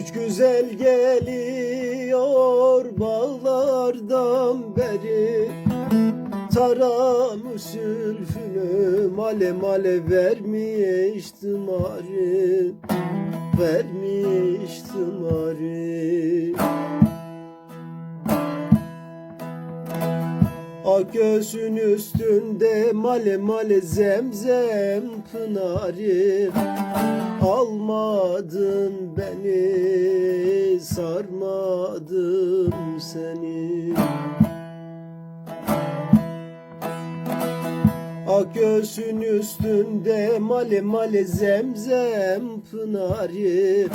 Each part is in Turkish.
Üç güzel geliyor bağlardan beri. Taramış zülfünü male male vermiştim arı Vermiştim arı Ak göğsün üstünde male male zemzem pınarı. Almadın beni sarmadım seni. Ak göğsün üstünde male male zemzem pınarı.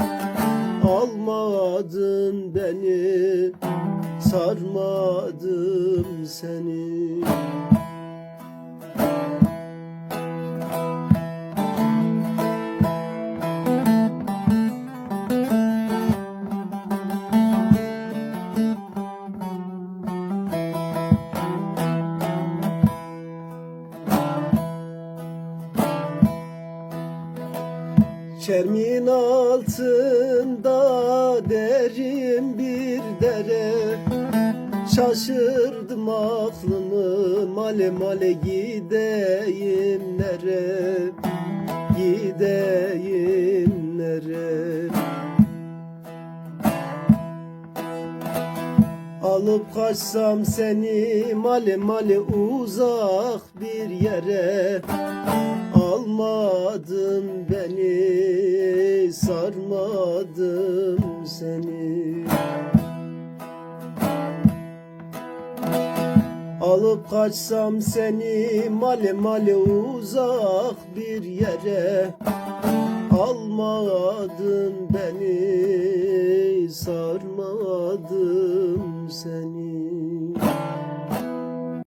Almadın beni sarmadım seni Çermin altında derin bir dere. Şaşırdım aklımı male male gideyim nere? Gideyim nere? Alıp kaçsam seni male male uzak bir yere Almadın beni sarmadım seni. Alıp kaçsam seni male male uzak bir yere. Almadın beni sarmadım seni